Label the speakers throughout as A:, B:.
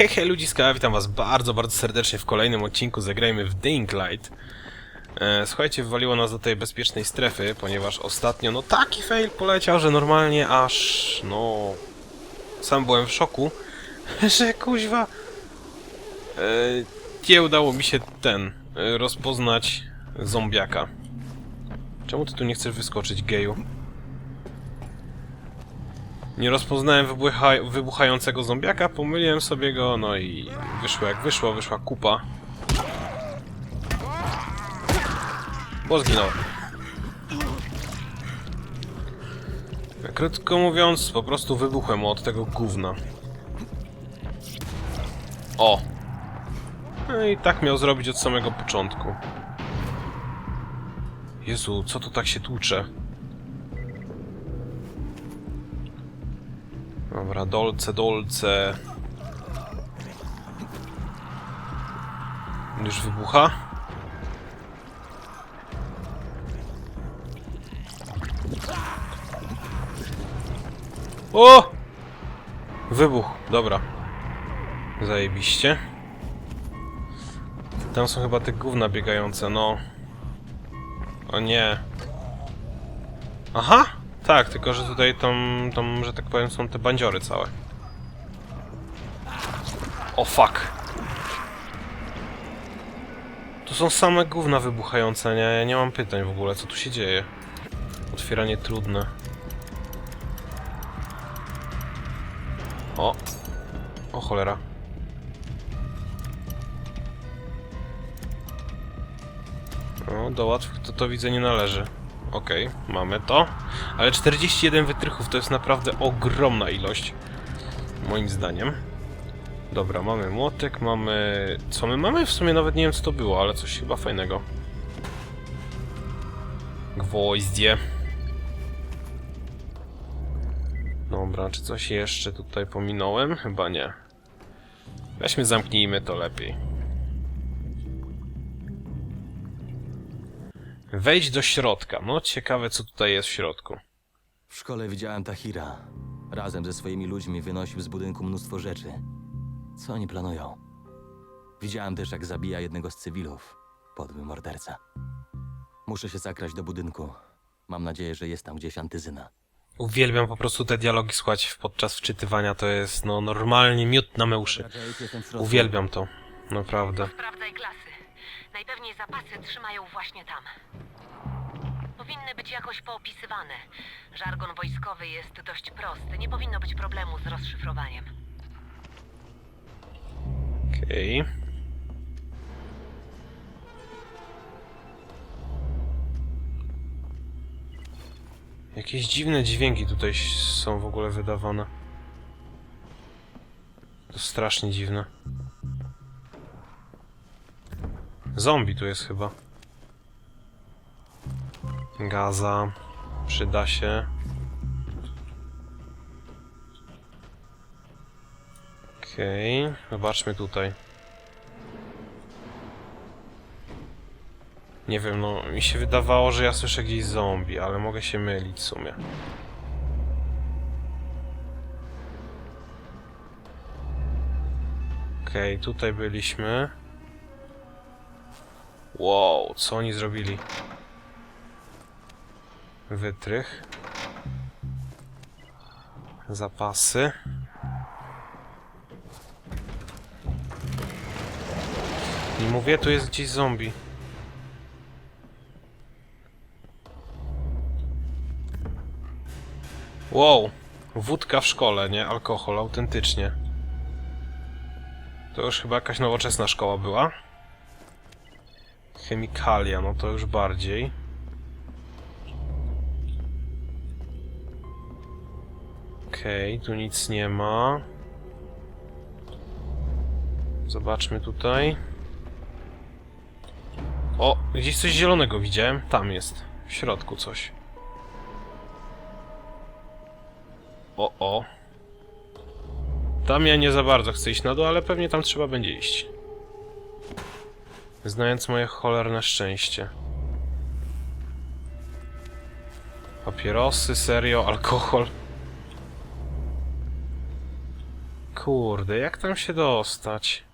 A: Hej, hej ludziska, witam was bardzo, bardzo serdecznie w kolejnym odcinku Zagrajmy w Dying Light. E, słuchajcie, wywaliło nas do tej bezpiecznej strefy, ponieważ ostatnio, no taki fail poleciał, że normalnie aż, no... Sam byłem w szoku, że kuźwa... E, nie udało mi się ten, e, rozpoznać zombiaka. Czemu ty tu nie chcesz wyskoczyć, geju? Nie rozpoznałem wybucha wybuchającego zombiaka, pomyliłem sobie go, no i wyszło jak wyszło, wyszła kupa. Bo zginąłem. Krótko mówiąc, po prostu wybuchłem od tego gówna. O! No i tak miał zrobić od samego początku. Jezu, co to tak się tłucze? Dobra, dolce, dolce. Już wybucha? O! Wybuch, dobra. Zajebiście. Tam są chyba te gówna biegające, no. O nie. Aha! Tak, tylko że tutaj tam, tam, że tak powiem, są te bandziory całe. O fuck. Tu są same gówna wybuchające, nie? Ja nie mam pytań w ogóle, co tu się dzieje. Otwieranie trudne. O. O cholera. No, do łatwych to to widzę nie należy. Okej, mamy to. Ale 41 wytrychów to jest naprawdę ogromna ilość. Moim zdaniem. Dobra, mamy młotek, mamy... Co my mamy? W sumie nawet nie wiem co to było, ale coś chyba fajnego. Gwoździe. Dobra, czy coś jeszcze tutaj pominąłem? Chyba nie. Weźmy zamknijmy to lepiej. Wejdź do środka. No, ciekawe co tutaj jest w środku.
B: W szkole widziałem Tahira. Razem ze swoimi ludźmi wynosił z budynku mnóstwo rzeczy. Co oni planują? Widziałem też, jak zabija jednego z cywilów. Podły morderca. Muszę się zakraść do budynku. Mam nadzieję, że jest tam gdzieś antyzyna.
A: Uwielbiam po prostu te dialogi słuchać podczas wczytywania. To jest no normalnie miód na
B: środku.
A: Uwielbiam to. Naprawdę.
C: Sprawdzaj klasy. Najpewniej zapasy trzymają właśnie tam. Powinny być jakoś poopisywane. Żargon wojskowy jest dość prosty. Nie powinno być problemu z rozszyfrowaniem.
A: Okej. Jakieś dziwne dźwięki tutaj są w ogóle wydawane. To strasznie dziwne. Zombie tu jest chyba. Gaza. Przyda się. Okej, zobaczmy tutaj. Nie wiem, no mi się wydawało, że ja słyszę gdzieś zombie, ale mogę się mylić w sumie. Okej, tutaj byliśmy. Wow, co oni zrobili? Wytrych. Zapasy. Nie mówię, tu jest gdzieś zombie. Wow, wódka w szkole, nie? Alkohol, autentycznie. To już chyba jakaś nowoczesna szkoła była. Chemikalia, no to już bardziej. Okej, tu nic nie ma. Zobaczmy tutaj. O, gdzieś coś zielonego widziałem. Tam jest. W środku coś. O, o. Tam ja nie za bardzo chcę iść na dół, ale pewnie tam trzeba będzie iść. Znając moje cholerne szczęście. Papierosy, serio, alkohol. kurde, jak tam się dostać?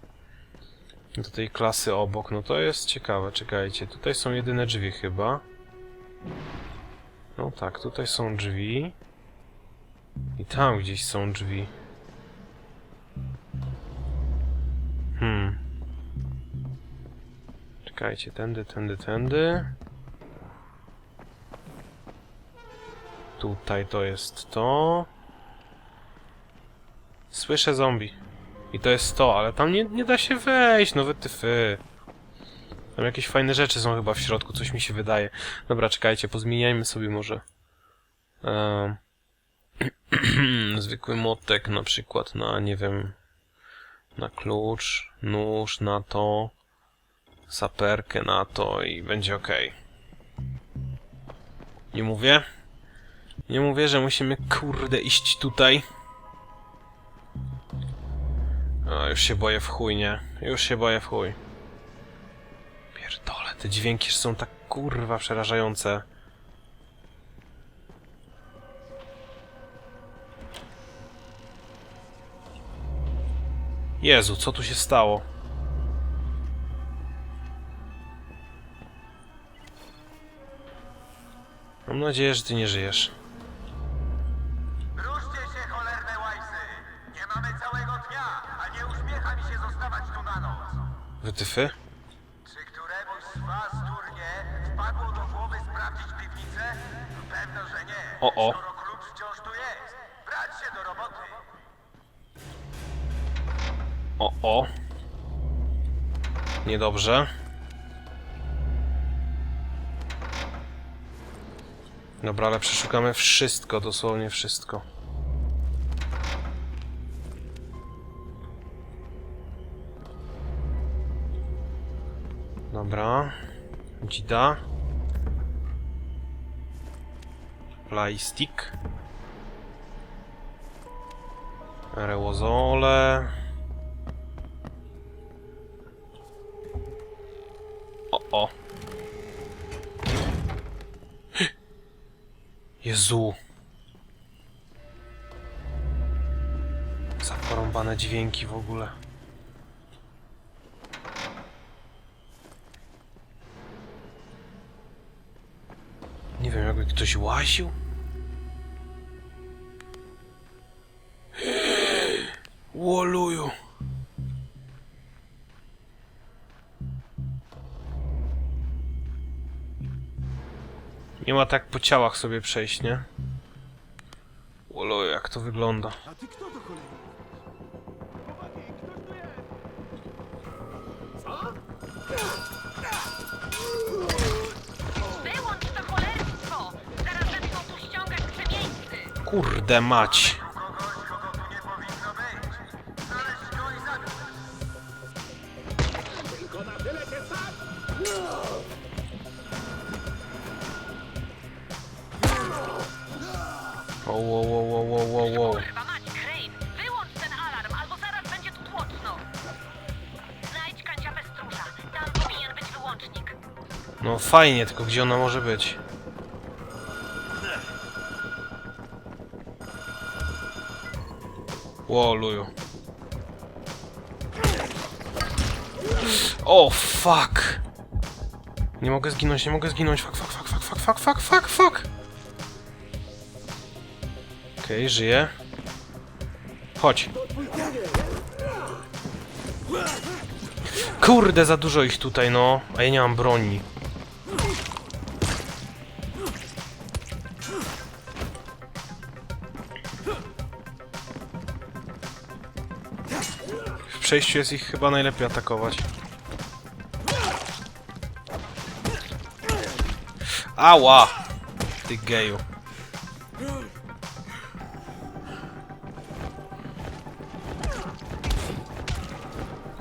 A: Do tej klasy obok, no to jest ciekawe, czekajcie. Tutaj są jedyne drzwi chyba. No tak, tutaj są drzwi. I tam gdzieś są drzwi. Czekajcie, tędy, tędy, tędy. Tutaj to jest to. Słyszę zombie. I to jest to, ale tam nie, nie da się wejść, no wytyfy. Tam jakieś fajne rzeczy są chyba w środku, coś mi się wydaje. Dobra, czekajcie, pozmieniajmy sobie może. Ehm. Zwykły motek na przykład na, nie wiem, na klucz, nóż na to, saperkę na to i będzie ok. Nie mówię? Nie mówię, że musimy kurde iść tutaj. A, już się boję w chuj, nie? Już się boję w chuj. Pierdole, te dźwięki są tak kurwa przerażające. Jezu, co tu się stało? Mam nadzieję, że ty nie żyjesz.
D: Ruszcie się, cholerne łajsy! Nie mamy całego dnia, a nie uśmiecha mi się zostawać tu na noc.
A: Wytyfy?
D: Czy któremuś z was, durnie, wpadło do głowy sprawdzić piwnicę? Pewno, że nie.
A: O, o.
D: Skoro klucz wciąż tu jest. Brać się do roboty.
A: O, o. Niedobrze. Dobra, ale przeszukamy wszystko, dosłownie wszystko. Dobra. Dzida. Playstick. Rewozole. Jezu. Za porąbane dźwięki w ogóle. Nie wiem, jakby ktoś łaził? Łoluju. Nie ma tak po ciałach sobie przejść, nie? Łoluju, jak to wygląda.
C: Wyłącz to
A: No fajnie, tylko gdzie ona może być? Łoluju. O, fuck! Nie mogę zginąć, nie mogę zginąć. Fuck, fuck, fuck, fuck, fuck, fuck, fuck, fuck, fuck! Okej, żyję. Chodź. Kurde, za dużo ich tutaj, no. A ja nie mam broni. Przejściu jest ich chyba najlepiej atakować. Ała! Ty geju.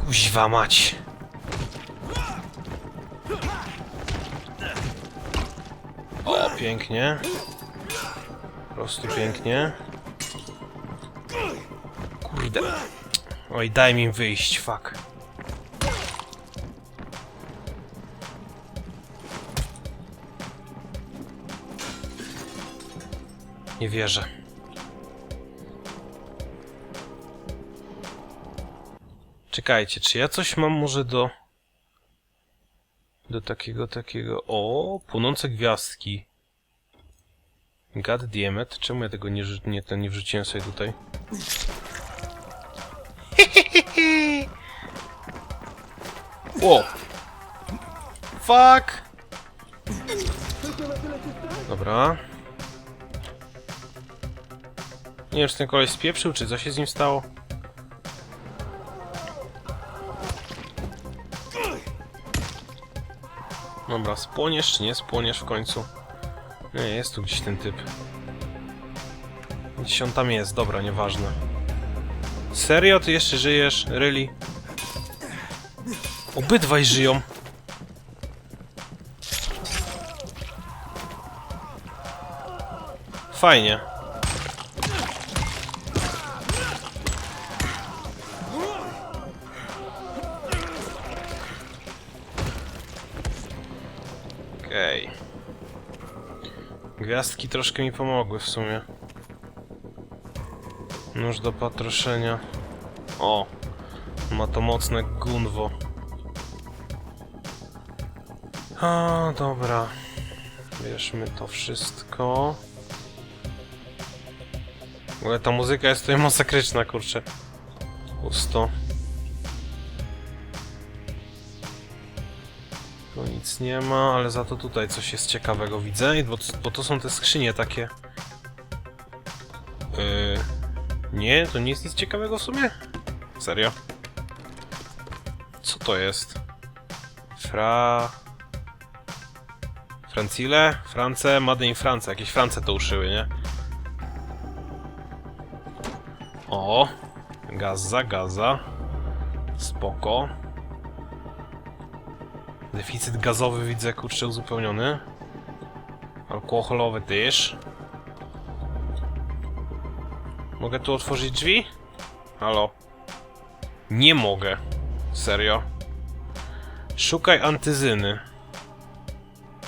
A: Kuźwa mać. O, pięknie. Po prostu pięknie. Kurde. Oj, daj mi wyjść, fuck. Nie wierzę. Czekajcie, czy ja coś mam może do... Do takiego, takiego... O, płonące gwiazdki. God damn it. Czemu ja tego nie, nie, nie wrzuciłem sobie tutaj? O! Fuck! Dobra. Nie wiem, czy ten koleś spieprzył, czy co się z nim stało. Dobra, spłoniesz czy nie spłoniesz w końcu? Nie, jest tu gdzieś ten typ. Gdzieś on tam jest, dobra, nieważne. Serio? Ty jeszcze żyjesz? Really? Obydwaj żyją. Fajnie. Okej. Gwiazdki troszkę mi pomogły w sumie. Nóż do patroszenia. O! Ma to mocne gunwo. A, dobra. Bierzmy to wszystko. W ogóle ta muzyka jest tutaj masakryczna, kurczę. Pusto. Tu nic nie ma, ale za to tutaj coś jest ciekawego widzę, bo to są te skrzynie takie. Nie, to nie jest nic ciekawego w sumie? Serio? Co to jest? Fra... Francile? France? Made in France. Jakieś France to uszyły, nie? O! Gaza, gaza. Spoko. Deficyt gazowy widzę, kurczę, uzupełniony. Alkoholowy też. Mogę tu otworzyć drzwi? Halo? Nie mogę. Serio? Szukaj antyzyny.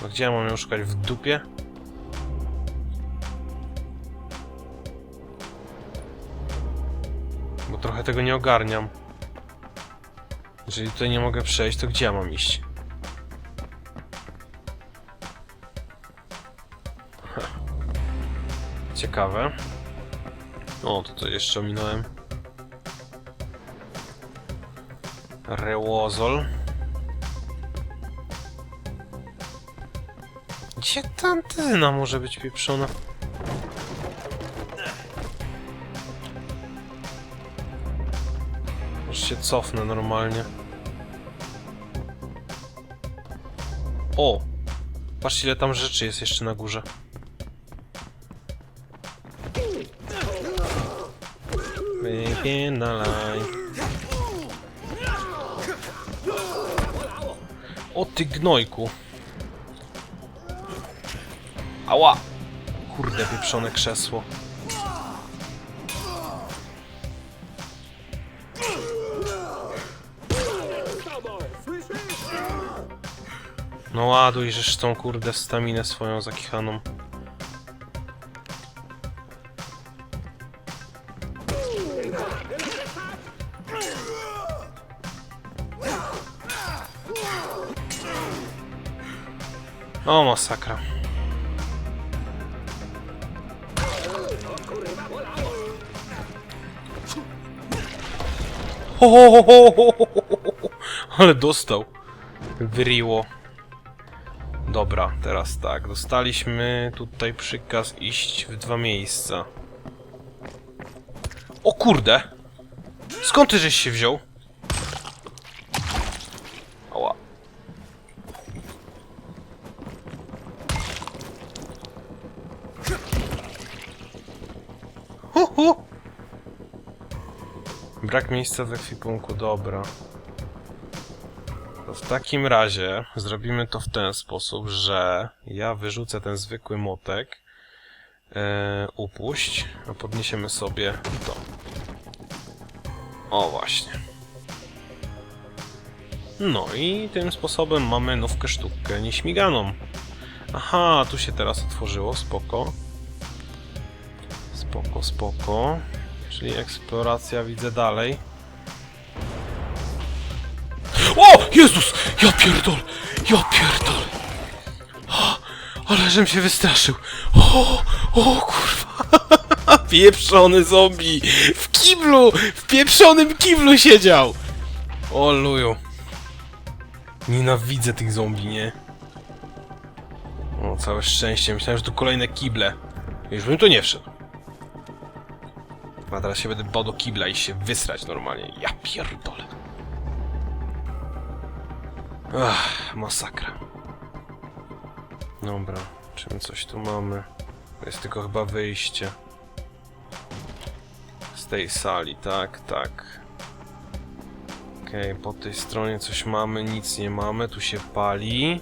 A: No gdzie ja mam ją szukać? W dupie? Bo trochę tego nie ogarniam. Jeżeli tutaj nie mogę przejść, to gdzie ja mam iść? Ciekawe. O, tutaj jeszcze ominąłem. Rewozol. Gdzie ta antyna może być pieprzona? Już się cofnę normalnie. O! Patrzcie ile tam rzeczy jest jeszcze na górze. Wypierdalaj. O ty gnojku. Ała! Kurde, pieprzone krzesło. No ładuj, żeż tą kurde staminę swoją zakichaną. Masakra. Ho, ho, ho, ho, ho, ho. Ale dostał. Wyriło. Dobra, teraz tak. Dostaliśmy tutaj przykaz iść w dwa miejsca. O kurde! Skąd ty żeś się wziął? Ała. Hu. Brak miejsca w ekwipunku, dobra. To w takim razie zrobimy to w ten sposób, że ja wyrzucę ten zwykły motek, e, upuść, a podniesiemy sobie to. O właśnie. No i tym sposobem mamy nowkę sztukę nieśmiganą. Aha, tu się teraz otworzyło, spoko. Spoko, spoko. Czyli eksploracja widzę dalej. O! Jezus! Ja pierdol! Ja pierdol! O, ale żem się wystraszył! O! O kurwa! Pieprzony zombie! W kiblu! W pieprzonym kiblu siedział! O luju! Nienawidzę tych zombie, nie? O, całe szczęście. Myślałem, że tu kolejne kible. Już bym tu nie wszedł. A teraz się będę bał do kibla i się wysrać normalnie. Ja pierdolę. Ach, masakra. Dobra, czy my coś tu mamy? Jest tylko chyba wyjście. Z tej sali, tak, tak. Okej, po tej stronie coś mamy, nic nie mamy, tu się pali.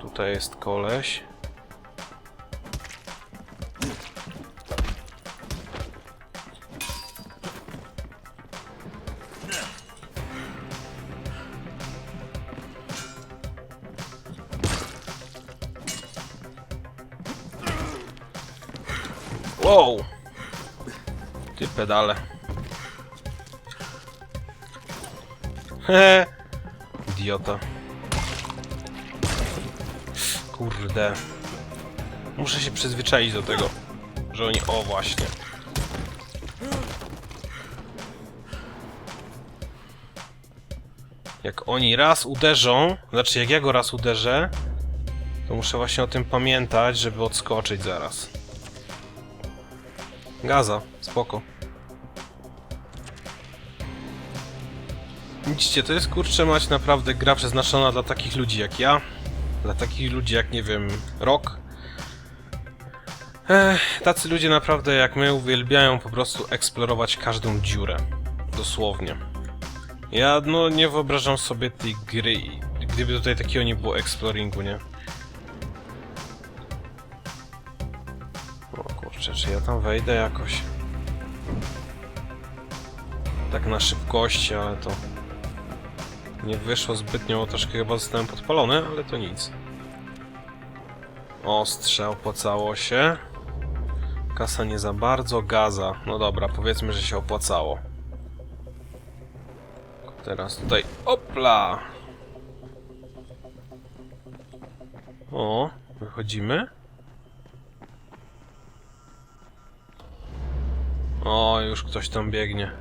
A: Tutaj jest koleś. Pedale. Idiota. Kurde. Muszę się przyzwyczaić do tego, że oni... O, właśnie. Jak oni raz uderzą, znaczy jak ja go raz uderzę, to muszę właśnie o tym pamiętać, żeby odskoczyć zaraz. Gaza, spoko. Widzicie, to jest kurczę mać naprawdę gra przeznaczona dla takich ludzi jak ja. Dla takich ludzi jak, nie wiem, Rock. Ech, tacy ludzie naprawdę jak my uwielbiają po prostu eksplorować każdą dziurę. Dosłownie. Ja no nie wyobrażam sobie tej gry, gdyby tutaj takiego nie było exploringu, nie? O kurczę, czy ja tam wejdę jakoś? Tak na szybkości, ale to... Nie wyszło zbytnio, troszkę chyba zostałem podpalony, ale to nic. Ostrze opłacało się. Kasa nie za bardzo, gaza. No dobra, powiedzmy, że się opłacało. Teraz tutaj, opla! O, wychodzimy. O, już ktoś tam biegnie.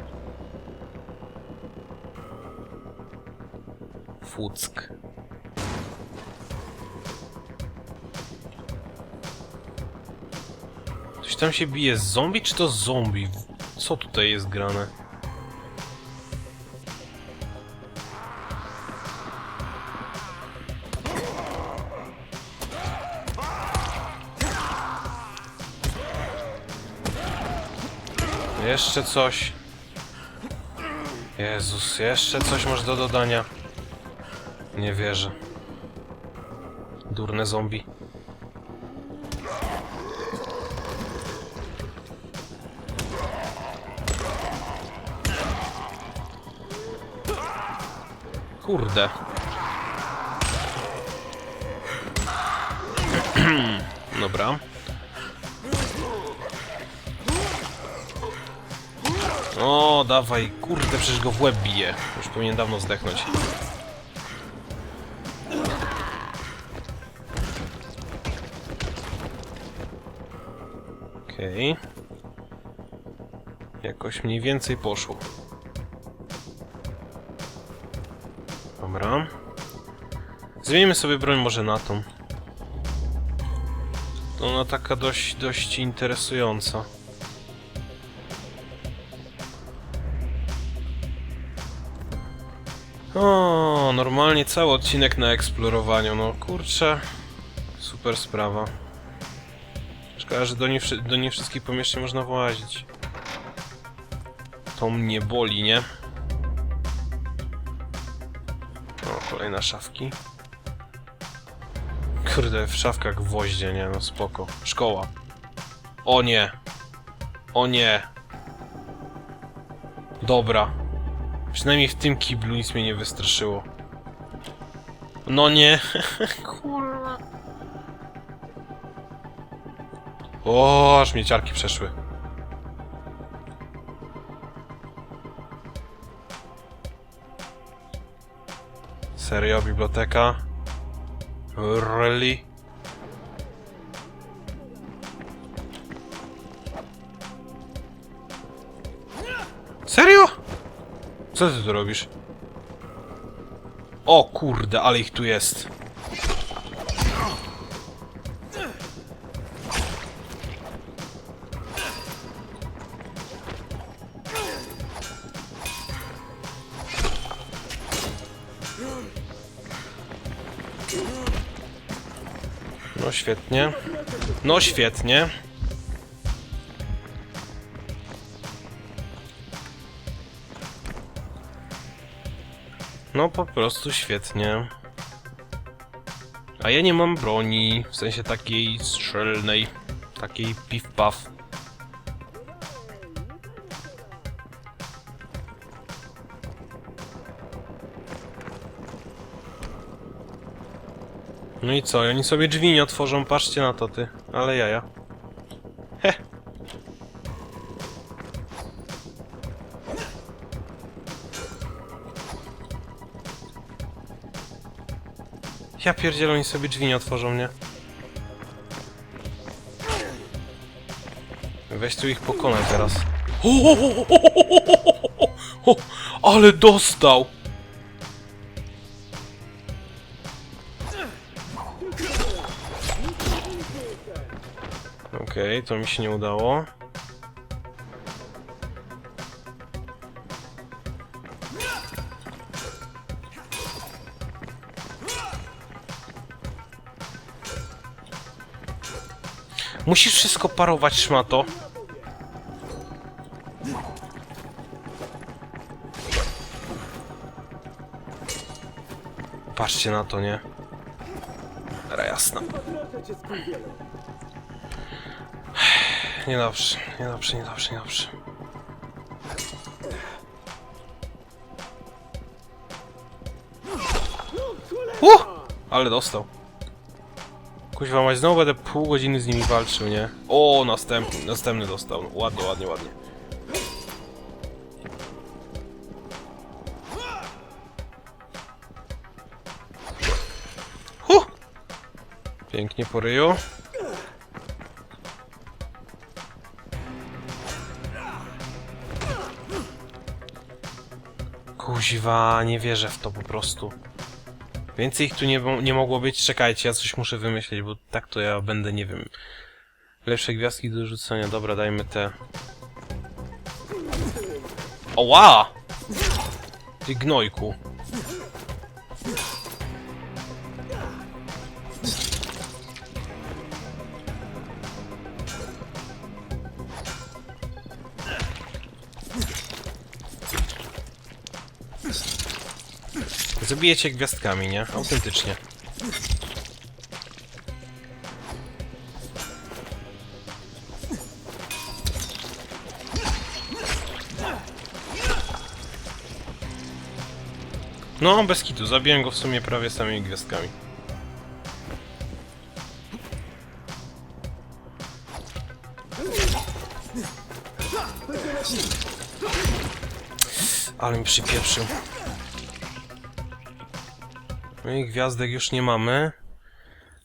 A: Fuck. Coś tam się bije z zombie, czy to zombie? Co tutaj jest grane? Jeszcze coś. Jezus, jeszcze coś masz do dodania. Nie wierzę. Durne zombie. Kurde. Dobra. O, dawaj, kurde, przecież go w łeb bije. Już powinien dawno zdechnąć. Okej. Jakoś mniej więcej poszło. Dobra. Zmienimy sobie broń może na tą. To ona taka dość, dość interesująca. O, normalnie cały odcinek na eksplorowaniu, no kurczę. Super sprawa. Że do nie, do nie wszystkich pomieszczeń można włazić. To mnie boli, nie? O, kolejne szafki. Kurde, w szafkach gwoździe, nie no spoko. Szkoła. O nie. O nie. Dobra. Przynajmniej w tym kiblu nic mnie nie wystraszyło. No nie. Kurwa. O, aż mnie ciarki przeszły. Serio, biblioteka? Really? Serio? Co ty tu robisz? O kurde, ale ich tu jest. Świetnie. No świetnie. No po prostu świetnie. A ja nie mam broni, w sensie takiej strzelnej, takiej piw-paw. No i co, oni sobie drzwi nie otworzą, patrzcie na to ty, ale jaja. He. Ja pierdzielę, oni sobie drzwi nie otworzą, nie? Weź tu ich pokonaj teraz. O, ale dostał! To mi się nie udało. Musisz wszystko parować, szmato. Patrzcie na to, nie? Dobra, jasna. Niedobrze, niedobrze, niedobrze, niedobrze. Uh! Ale dostał. Kuźwa mać, znowu będę pół godziny z nimi walczył, nie? O, następny, następny dostał. Ładnie, ładnie, ładnie. Huh! Pięknie po ryju. Nie wierzę w to po prostu. Więcej ich tu nie, nie mogło być. Czekajcie, ja coś muszę wymyślić, bo tak to ja będę, nie wiem. Lepsze gwiazdki do rzucenia. Dobra, dajmy te. Oła! Ty gnojku. Zabijecie gwiazdkami, nie? Autentycznie. No, bez kitu. Zabiłem go w sumie prawie samymi gwiazdkami. Ale mi przypieprzył. No i gwiazdek już nie mamy.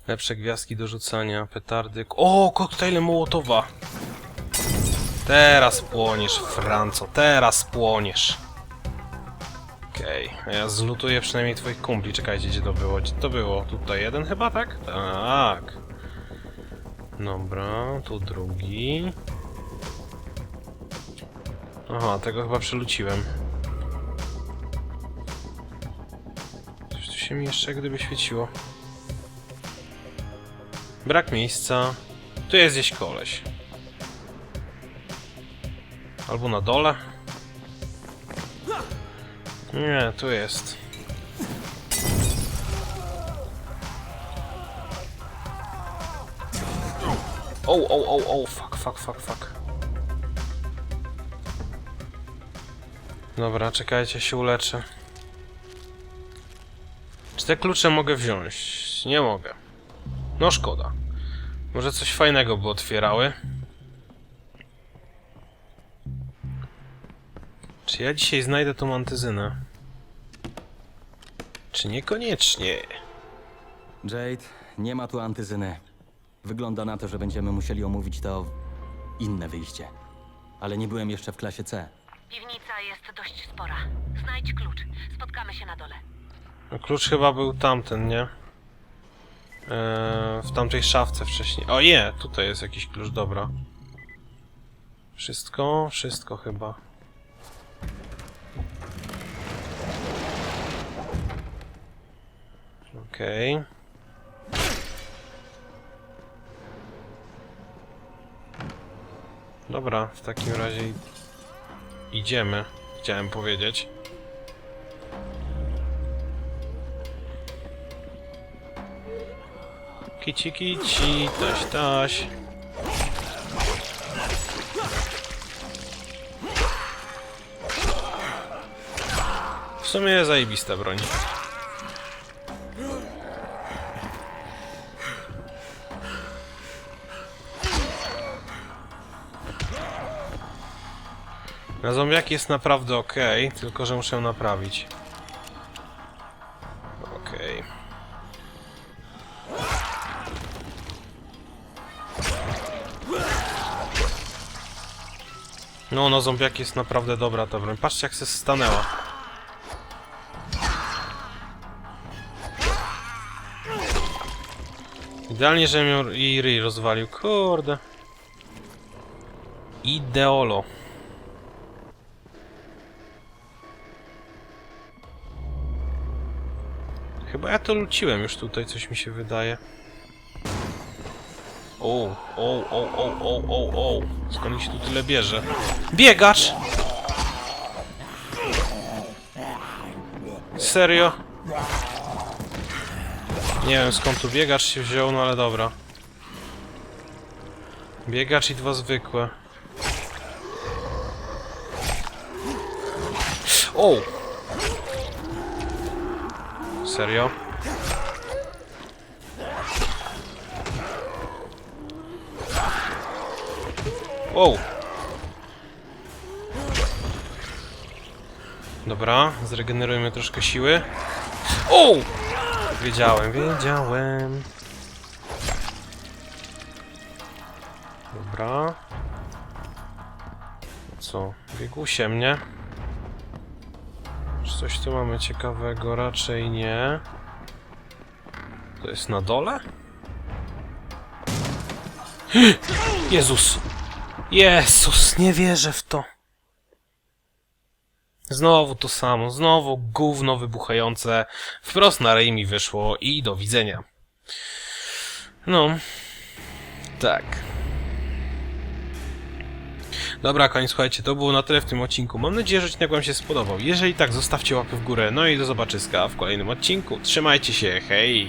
A: Lepsze gwiazdki do rzucania, petardy. O, koktajle Mołotowa! Teraz płoniesz, Franco, teraz płoniesz. Okej, a ja zlutuję przynajmniej twoich kumpli. Czekajcie, gdzie to było? Gdzie to było? Tutaj jeden chyba, tak? Tak. Dobra, tu drugi. Aha, tego chyba przeluciłem. Się mi jeszcze gdyby świeciło. Brak miejsca. Tu jest gdzieś koleś. Albo na dole. Nie, tu jest. O, o, o, o, fuck, fuck, fuck, fuck. Dobra, czekajcie, się uleczę. Te klucze mogę wziąć? Nie mogę. No szkoda. Może coś fajnego by otwierały. Czy ja dzisiaj znajdę tą antyzynę? Czy niekoniecznie?
B: Jade, nie ma tu antyzyny. Wygląda na to, że będziemy musieli omówić to inne wyjście. Ale nie byłem jeszcze w klasie C.
C: Piwnica jest dość spora. Znajdź klucz. Spotkamy się na dole.
A: Klucz chyba był tamten, nie? Eee, w tamtej szafce wcześniej. O nie, tutaj jest jakiś klucz, dobra. Wszystko? Wszystko chyba. Okej. Dobra, w takim razie idziemy, chciałem powiedzieć. Kici kici, taś taś. W sumie zajebista broń. Na zombiaki jest naprawdę ok, tylko że muszę naprawić. No, no, zombiaki jest naprawdę dobra ta broń. Patrzcie jak się stanęła. Idealnie, że ją jej ryj rozwalił. Kurde. Ideolo. Chyba ja to luciłem już tutaj, coś mi się wydaje. O, o, o, o, o, o, o. Skąd mi się tu tyle bierze? Biegacz! Serio? Nie wiem skąd tu biegacz się wziął, no ale dobra. Biegacz i dwa zwykłe. O! Serio? Wow. Dobra, zregenerujemy troszkę siły. O! Wiedziałem, wiedziałem. Dobra. Co? Biegł mnie. Czy coś tu mamy ciekawego? Raczej nie. To jest na dole? Jezus! Jezus, nie wierzę w to. Znowu to samo, znowu gówno wybuchające. Wprost na rej mi wyszło i do widzenia. No, tak. Dobra, koniec, słuchajcie, to było na tyle w tym odcinku. Mam nadzieję, że odcinek wam się spodobał. Jeżeli tak, zostawcie łapy w górę. No i do zobaczyska w kolejnym odcinku. Trzymajcie się, hej!